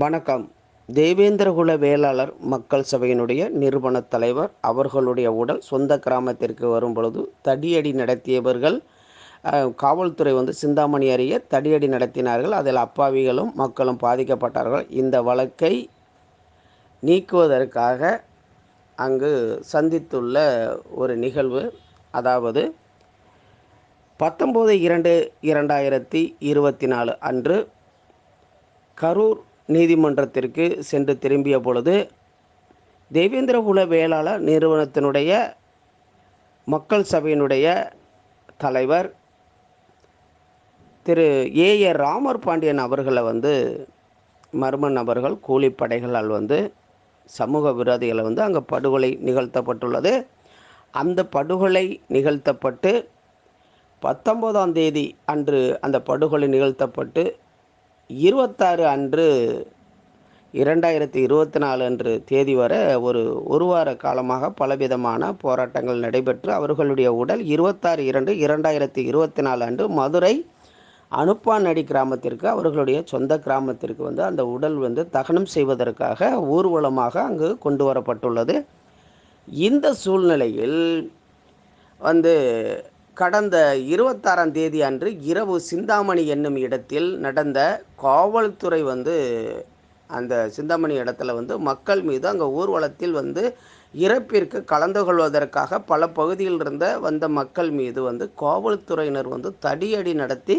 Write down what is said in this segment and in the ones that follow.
வணக்கம். தேவேந்திரகுல வேளாளர் மக்கள் சபையினுடைய நிறுவனத் தலைவர் அவர்களுடைய உடல் சொந்த கிராமத்திற்கு வரும் பொழுது தடியடி நடத்தியவர்கள் காவல்துறை வந்து சிந்தாமணி அருகே தடியடி நடத்தினார்கள். அதில் அப்பாவிகளும் மக்களும் பாதிக்கப்பட்டார்கள். இந்த வழக்கை நீக்குவதற்காக அங்கு சந்தித்துள்ள ஒரு நிகழ்வு அதாவது பத்தொம்போது இரண்டு இரண்டாயிரத்தி இருபத்தி நாலு அன்று கரூர் நீதிமன்றத்திற்கு சென்று திரும்பிய பொழுது தேவேந்திரகுல வேளாளர் நிறுவனத்தினுடைய மக்கள் சபையினுடைய தலைவர் திரு ஏ. ஏ. ராமர் பாண்டியன் அவர்களை வந்து மர்ம நபர்கள் கூலிப்படைகளால் வந்து சமூக விரோதிகளை வந்து அங்கே படுகொலை நிகழ்த்தப்பட்டுள்ளது. அந்த படுகொலை நிகழ்த்தப்பட்டு பத்தொம்போதாம் தேதி அன்று அந்த படுகொலை நிகழ்த்தப்பட்டு இருபத்தாறு அன்று இரண்டாயிரத்தி இருபத்தி நாலு அன்று தேதி வரை ஒரு ஒரு வார காலமாக பலவிதமான போராட்டங்கள் நடைபெற்று அவர்களுடைய உடல் இருபத்தாறு இரண்டு இரண்டாயிரத்தி இருபத்தி நாலு அன்று மதுரை அனுப்பானடி கிராமத்திற்கு அவர்களுடைய சொந்த கிராமத்திற்கு வந்து அந்த உடல் வந்து தகனம் செய்வதற்காக ஊர்வலமாக அங்கு கொண்டு வரப்பட்டுள்ளது. இந்த சூழ்நிலையில் வந்து கடந்த இருபத்தாறாம் தேதி அன்று இரவு சிந்தாமணி என்னும் இடத்தில் நடந்த காவல்துறை வந்து அந்த சிந்தாமணி இடத்துல வந்து மக்கள் மீது அங்கே ஊர்வலத்தில் வந்து இறப்பிற்கு கலந்து கொள்வதற்காக பல பகுதியில் இருந்த வந்த மக்கள் மீது வந்து காவல்துறையினர் வந்து தடியடி நடத்தி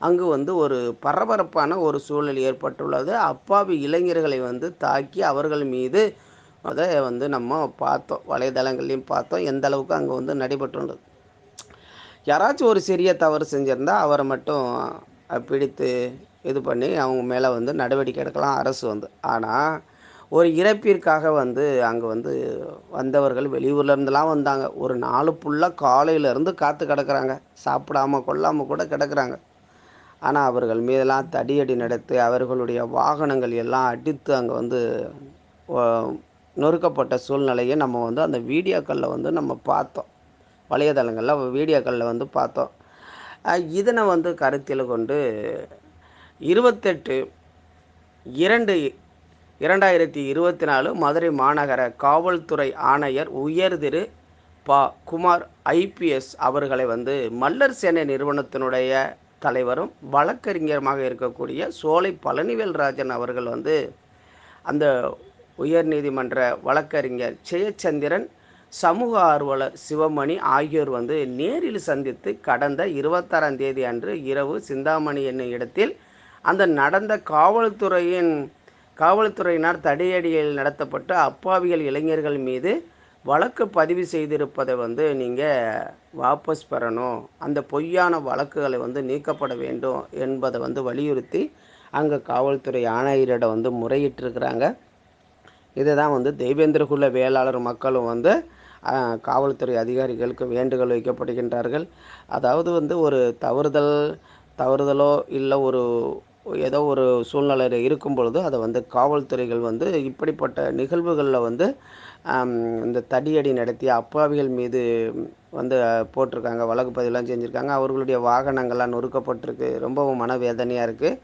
அங்கு வந்து ஒரு பரபரப்பான ஒரு சூழல் ஏற்பட்டுள்ளது. அப்பாவி இளைஞர்களை வந்து தாக்கி அவர்கள் மீது அதை வந்து நம்ம பார்த்தோம். வலைதளங்கள்லையும் பார்த்தோம். எந்த அளவுக்கு அங்கே வந்து நடைபெற்றுள்ளது. யாராச்சும் ஒரு சிறிய தவறு செஞ்சுருந்தா அவரை மட்டும் பிடித்து இது பண்ணி அவங்க மேலே வந்து நடவடிக்கை எடுக்கலாம் அரசு வந்து. ஆனால் ஒரு இறப்பிற்காக வந்து அங்கே வந்து வந்தவர்கள் வெளியூர்லேருந்துலாம் வந்தாங்க. ஒரு நாலு ஃபுல்லாக காலையிலேருந்து காத்து கிடக்குறாங்க. சாப்பிடாம கொள்ளாமல் கூட கிடக்குறாங்க. ஆனால் அவர்கள் மீதெல்லாம் தடியடி நடத்தி அவர்களுடைய வாகனங்கள் எல்லாம் அடித்து அங்கே வந்து நொறுக்கப்பட்ட சூழ்நிலையை நம்ம வந்து அந்த வீடியோக்களில் வந்து நம்ம பார்த்தோம். வலையதளங்களில் வீடியோக்களில் வந்து பார்த்தோம். இதனை வந்து கருத்தில் கொண்டு இருபத்தெட்டு இரண்டு இரண்டாயிரத்தி இருபத்தி நாலு மதுரை மாநகர காவல்துறை ஆணையர் உயர் திரு ப. குமார் ஐபிஎஸ் அவர்களை வந்து மல்லர் சேனை நிறுவனத்தினுடைய தலைவரும் வழக்கறிஞருமாக இருக்கக்கூடிய சோலை பழனிவேல்ராஜன் அவர்கள் வந்து அந்த உயர்நீதிமன்ற வழக்கறிஞர் ஜெயச்சந்திரன் சமூக ஆர்வலர் சிவமணி ஆகியோர் வந்து நேரில் சந்தித்து கடந்த இருபத்தாறாம் தேதி அன்று இரவு சிந்தாமணி என்னும் இடத்தில் அந்த நடந்த காவல்துறையின் காவல்துறையினர் தடியடியில் நடத்தப்பட்ட அப்பாவிகள் இளைஞர்கள் மீது வழக்கு பதிவு செய்திருப்பதை வந்து நீங்கள் வாபஸ் பெறணும். அந்த பொய்யான வழக்குகளை வந்து நீக்கப்பட வேண்டும் என்பதை வந்து வலியுறுத்தி அங்கே காவல்துறை ஆணையரிடம் வந்து முறையிட்டிருக்கிறாங்க. இதுதான் வந்து தெய்வேந்திரகுல வேளாளர் மக்களும் வந்து காவல்துறை அதிகாரிகளுக்கு வேண்டுகோள் வைக்கப்படுகின்றார்கள். அதாவது வந்து ஒரு தவறுதல் தவறுதலோ இல்லை ஒரு ஏதோ ஒரு சூழ்நிலையில் இருக்கும் பொழுது அதை வந்து காவல்துறைகள் வந்து இப்படிப்பட்ட நிகழ்வுகளில் வந்து இந்த தடியடி நடத்திய அப்பாவிகள் மீது வந்து போட்டிருக்காங்க வழக்கு பதிவுலாம் செஞ்சுருக்காங்க. அவர்களுடைய வாகனங்கள்லாம் நொறுக்கப்பட்டிருக்கு. ரொம்பவும் மனவேதனையாக இருக்குது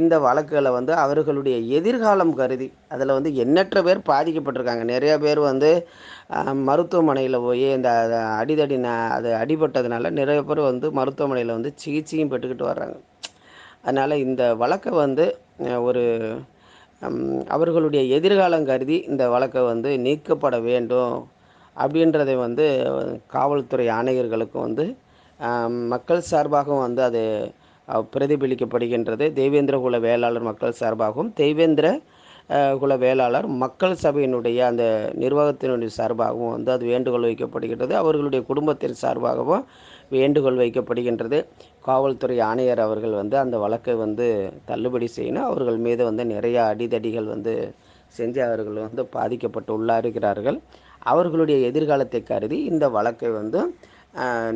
இந்த வழக்குகளை வந்து அவர்களுடைய எதிர்காலம் கருதி அதில் வந்து எண்ணற்ற பேர் பாதிக்கப்பட்டிருக்காங்க. நிறைய பேர் வந்து மருத்துவமனையில் போய் இந்த அடிதடி அது அடிபட்டதுனால நிறைய பேர் வந்து மருத்துவமனையில் வந்து சிகிச்சையும் பெற்றுக்கிட்டு வர்றாங்க. அதனால் இந்த வழக்கை வந்து ஒரு அவர்களுடைய எதிர்காலம் கருதி இந்த வழக்கை வந்து நீக்கப்பட வேண்டும் அப்படின்றதை வந்து காவல்துறை ஆணையர்களுக்கும் வந்து மக்கள் சார்பாகவும் வந்து அது பிரதிபலிக்கப்படுகின்றது. பிரதிபலிக்கப்படுகின்றது தெய்வேந்திரகுல வேளாளர் மக்கள் சார்பாகவும் தெய்வேந்திர குல வேளாளர் மக்கள் சபையினுடைய அந்த நிர்வாகத்தினுடைய சார்பாகவும் வந்து அது வேண்டுகோள் வைக்கப்படுகின்றது. அவர்களுடைய குடும்பத்தின் சார்பாகவும் வேண்டுகோள் வைக்கப்படுகின்றது. காவல்துறை ஆணையர் அவர்கள் வந்து அந்த வழக்கை வந்து தள்ளுபடி செய்யணும் அவர்கள் மீது வந்து நிறைய அடிதடிகள் வந்து செஞ்சு அவர்கள் வந்து பாதிக்கப்பட்டு உள்ளாருகிறார்கள் அவர்களுடைய எதிர்காலத்தை கருதி இந்த வழக்கை வந்து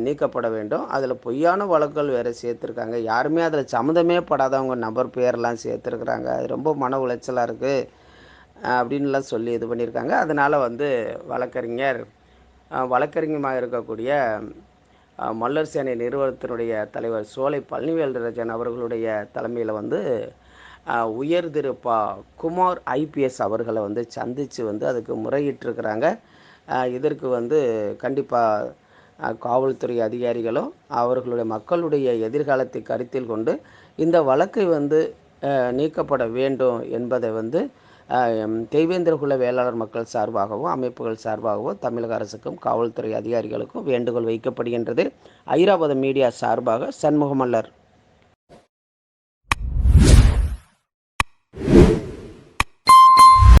நீக்கப்பட வேண்டும். அதில் பொய்யான வழக்குகள் வேறு சேர்த்துருக்காங்க. யாருமே அதில் சம்மந்தமே படாதவங்க நபர் பேர்லாம் சேர்த்துருக்குறாங்க. அது ரொம்ப மன உளைச்சலாக இருக்குது அப்படின்லாம் சொல்லி இது பண்ணியிருக்காங்க. அதனால் வந்து வழக்கறிஞர் வழக்கறிஞமாக இருக்கக்கூடிய மல்லர் சேனை நிறுவனத்தினுடைய தலைவர் சோலை பழனிவேல்ராஜன் அவர்களுடைய தலைமையில் வந்து உயர் திரு ப குமார் ஐபிஎஸ் அவர்களை வந்து சந்தித்து வந்து அதுக்கு முறையிட்டிருக்கிறாங்க. இதற்கு வந்து கண்டிப்பாக காவல்துறை அதிகாரிகளோ அவர்களுடைய மக்களுடைய எதிர்காலத்தை கருத்தில் கொண்டு இந்த வழக்கை வந்து நீக்கப்பட வேண்டும் என்பதை வந்து தெய்வேந்திரகுல வேளாளர் மக்கள் சார்பாகவும் அமைப்புகள் சார்பாகவும் தமிழக அரசுக்கும் காவல்துறை அதிகாரிகளுக்கும் வேண்டுகோள் வைக்கப்படுகின்றது. ஐராவத மீடியா சார்பாக சண்முகமல்லர்